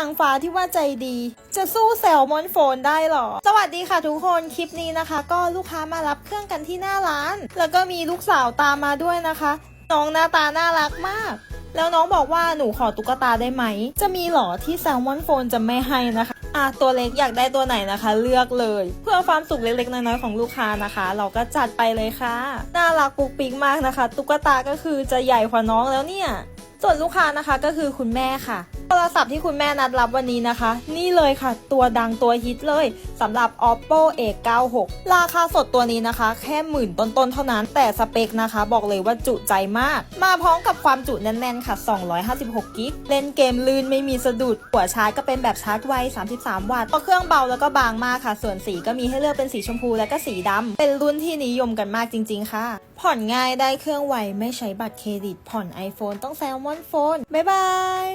นางฟ้าที่ว่าใจดี จะสู้แซลมอนโฟนได้หรอ สวัสดีค่ะทุกคนคลิปนี้นะคะ ก็ลูกค้ามารับเครื่องกันที่หน้าร้าน แล้วก็มีลูกสาวตามมาด้วยนะคะ น้องหน้าตาน่ารักมาก แล้วน้องบอกว่าหนูขอตุ๊กตาได้ไหม จะมีหรอที่แซลมอนโฟนจะไม่ให้นะคะ อะตัวเล็กอยากได้ตัวไหนนะคะ เลือกเลย เพื่อความสุขเล็กๆน้อยๆของลูกค้านะคะ เราก็จัดไปเลยค่ะน่ารักปุกปิกมากนะคะ ตุ๊กตาก็คือจะใหญ่กว่าน้องแล้วเนี่ยส่วนลูกค้านะคะก็คือคุณแม่ค่ะ รศัพท์ที่คุณแม่นัดรับวันนี้นะคะ นี่เลยค่ะ ตัวดังตัวฮิตเลยสำหรับ oppo a96 ราคาสดตัวนี้นะคะ แค่หมื่นต้นๆเท่านั้น แต่สเปคนะคะ บอกเลยว่าจุใจมาก มาพร้อมกับความจุแน่นๆ ค่ะ 256กิกเล่นเกมลื่นไม่มีสะดุดหัวชาร์จก็เป็นแบบชาร์จไว 33 วัตต์เพราะเครื่องเบาแล้วก็บางมากค่ะ ส่วนสีก็มีให้เลือกเป็นสีชมพูและก็สีดำเป็นรุ่นที่นิยมกันมากจริง ๆ ค่ะ ผ่อนง่ายได้เครื่องไวไม่ใช้บัตรเครดิต ผ่อน iPhone ต้องแซลมอนโฟนบ๊ายบาย